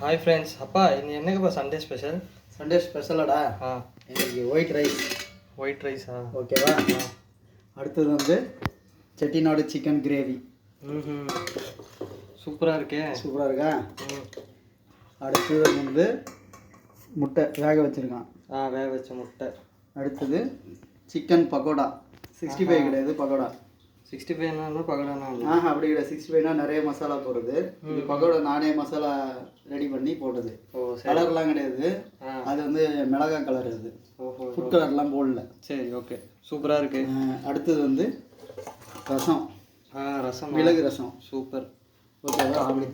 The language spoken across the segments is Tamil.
ஹாய் ஃப்ரெண்ட்ஸ் அப்பா இன்னி என்னங்கப்பா சண்டே ஸ்பெஷல் சண்டே ஸ்பெஷலாடா ஆ. இன்னைக்கு ஒயிட் ரைஸ் ஒயிட் ரைஸா ஓகேவா அடுத்தது வந்து செட்டிநாடு சிக்கன் கிரேவி ம் சூப்பராக இருக்கே. சூப்பராக இருக்கா? ம். அடுத்தது வந்து முட்டை வேக வச்சுருக்கான். ஆ வேக வச்ச முட்டை. அடுத்தது சிக்கன் பக்கோடா. சிக்ஸ்டி ஃபைவ் கிடையாது பக்கோடா. சிக்ஸ்டி ஃபைவ்னா பகடானா ஆஹா அப்படி கிடையாது சிக்ஸ்டி ஃபைவ்னா நிறைய மசாலா போடுறது. இது பக்கோடா நானே மசாலா ரெடி பண்ணி போட்டது. கலர்லாம் கிடையாது. ஆ. அது வந்து மிளகா கலர் அது. ஃபுட் கலர்லாம் போடல. சரி ஓகே. சூப்பராக இருக்கு. அடுத்தது வந்து ரசம். ஆ ரசம்? மிளகு ரசம். சூப்பர். ஓகேவா? அப்படி.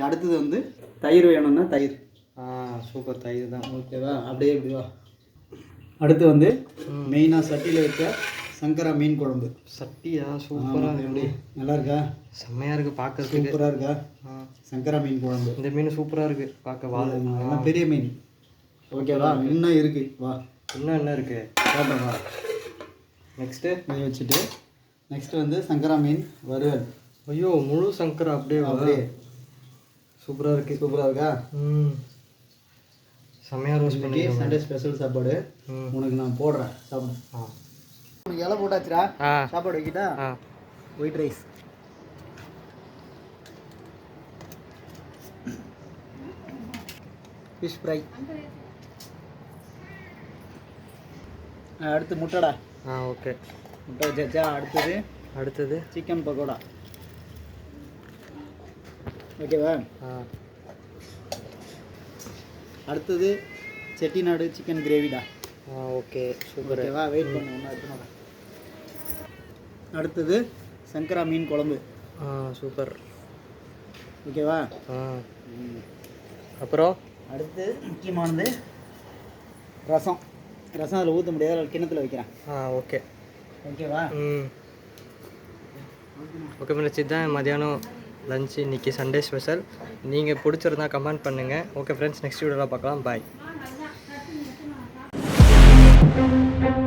அடுத்தது வந்து தயிர் வேணும்னா தயிர். ஆ சூப்பர். தயிர் தான். ஓகேவா? அப்படியே இப்படி வா. அடுத்து வந்து. மெயினாக சட்டியில் வச்ச சங்கரா மீன் குழம்பு. சட்டியா? சூப்பராக எப்படி? நல்லா இருக்கா செம்மையாக இருக்குது பார்க்கறதுக்கு சூப்பராக இருக்கா? சங்கரா மீன் குழம்பு. இந்த மீன் சூப்பராக இருக்கு. பார்க்க வா பெரிய மீன். ஓகேவா இன்னும் இருக்கு. வா. இன்னும் என்ன இருக்கு? சாப்பிட வா. நெக்ஸ்ட்டு இதை வச்சுட்டு நெக்ஸ்ட் வந்து சங்கரா மீன் வறுவல். ஐயோ முழு சங்கரா அப்படியே. அப்படியே. சூப்பராக இருக்கு. சூப்பராக இருக்கா? ம். செம்மையாக இன்னைக்கு பண்ணிருக்கோம் சண்டே ஸ்பெஷல் சாப்பாடு. உனக்கு நான் போடுறேன். சாப்பிடு. ஆ. இலை போட்டாச்சுடா சாப்பாடு வைக்கிட்டா? ஒயிட் ரைஸ் ஃபிஷ் ஃப்ரை அடுத்து முட்டைடா. ஆ ஓகே. முட்டை வச்சாச்சா? அடுத்தது அடுத்தது? சிக்கன் பக்கோடா. ஓகேவா ஆ. அடுத்தது செட்டிநாடு சிக்கன் கிரேவிடா ஆ ஓகே சூப்பர். ஓகேவா வெயிட் பண்ணு அடுத்தது சங்கரா மீன் குழம்பு. ஆ சூப்பர். ஓகேவா ஆ. அப்புறம்? அடுத்து முக்கியமானது ரசம். ரசம் அதில் ஊற்ற முடியாது கிணத்துல வைக்கிறேன். ஆ ஓகே. ஓகேவா ம். ஓகே ஃப்ரெண்ட்ஸ் இதுதான் மதியானம் லஞ்ச் இன்னைக்கு சண்டே ஸ்பெஷல் நீங்கள் பிடிச்சிருந்தா கமெண்ட் பண்ணுங்கள் ஓகே ஃப்ரெண்ட்ஸ் நெக்ஸ்ட் வீடியோவில் பார்க்கலாம். பாய் thank you